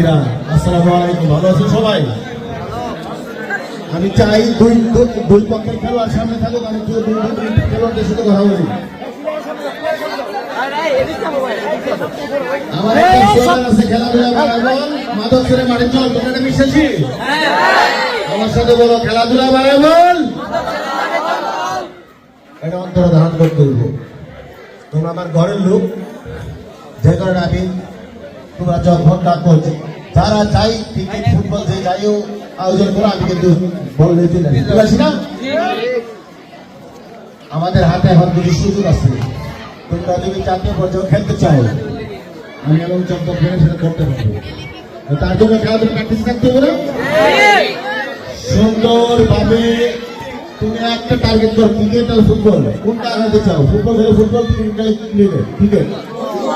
মুরব্বীরা আসসালামু আলাইকুম ভালো আছেন সবাই? আমি চাই দুই দুই- পক্ষের খেলোয়াড় সামনে থাকুক আমি দুই দুই খেলোয়াড়দের সাথে কথা বলি। আমার একটা স্লোগান আছে খেলাধুলা বাড়াবো মাদক ছেড়ে মাঠে চল তোমরা এটা বিশ্বাসী? আমার সাথে বলো খেলাধুলা এটা অন্তরে ধারণ করতে হইব। তোমরা আমার ঘরের লোক যে কারণে আমি তোমরা যখন ডাকো যারা চাই ক্রিকেট ফুটবল যে যাইও, আয়োজন করো, আমি কিন্তু। চলে আসি। না? আমাদের হাতে এখন দুটি সুযোগ আছে। তোমরা যদি জাতীয় পর্যায়ে খেলতে চাও। আমি এবং চন্দ্র ফেরে সেটা করতে পারব। তার জন্য খেলাধুলা প্র্যাকটিস থাকতে হবে সুন্দরভাবে তুমি একটা টার্গেট করো ক্রিকেট আর ফুটবল কোনটা আগাতে চাও? ফুটবল খেলে ফুটবল ক্রিকেট ক্রিকেট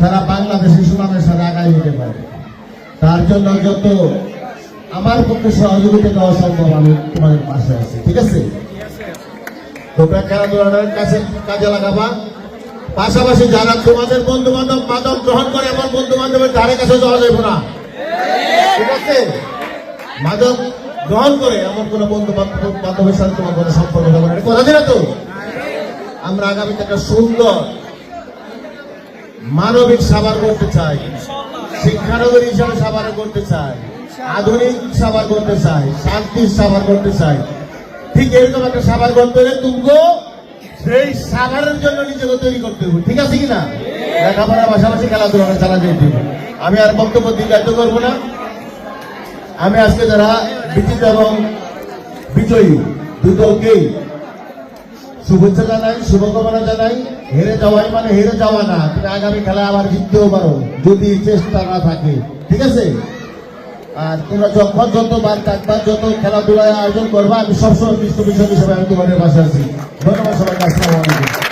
সারা বাংলাদেশের সুনামের সাথে আগায় যেতে পারে তার জন্য যত আমার পক্ষে সহযোগিতা দেওয়া সম্ভব আমি তোমাদের পাশে আছি, ঠিক আছে? তোমরা কাছে কাজে লাগাবা। পাশাপাশি যারা তোমাদের বন্ধু বান্ধব মাদক গ্রহণ করে আমার বন্ধু বান্ধবের ধারে কাছে যাওয়া যাবে না, ঠিক আছে? মাদক গ্রহণ করে কোন বন্ধু বান্ধব বান্ধবের সাথে তোমার কোনো সম্পর্ক তো? আমরা আগামীতে একটা সুন্দর মানবিক সাবার করতে চাই, শিক্ষানগরী হিসাবে সাবার করতে চাই, আধুনিক সাবার করতে চাই শান্তির সাবার করতে চাই। ঠিক এরকম একটা সাবার করতে হলে তুমকো সেই সাভারের জন্য নিজেকে তৈরি করতে হবে। ঠিক আছে কিনা? লেখাপড়ার পাশাপাশি খেলাধুলা চালা যেতে হবে। আমি আর বক্তব্য দীর্ঘায়িত করব না। আমি আজকে যারা বিজিত এবং বিজয়ী দুদলকেই শুভেচ্ছা জানাই শুভকামনা জানাই হেরে যাওয়াই মানে হেরে যাওয়া না তুমি আগামী খেলা আবার জিততেও পারো যদি চেষ্টা না থাকে ঠিক আছে আর তোমরা যখন যত যতবার থাকবা যত খেলাধুলায় আয়োজন করবা আমি সবসময় বিশ্ব বিষয় হিসেবে আমি তোমাদের পাশে আছি ধন্যবাদ সবাইকে আসসালামু আলাইকুম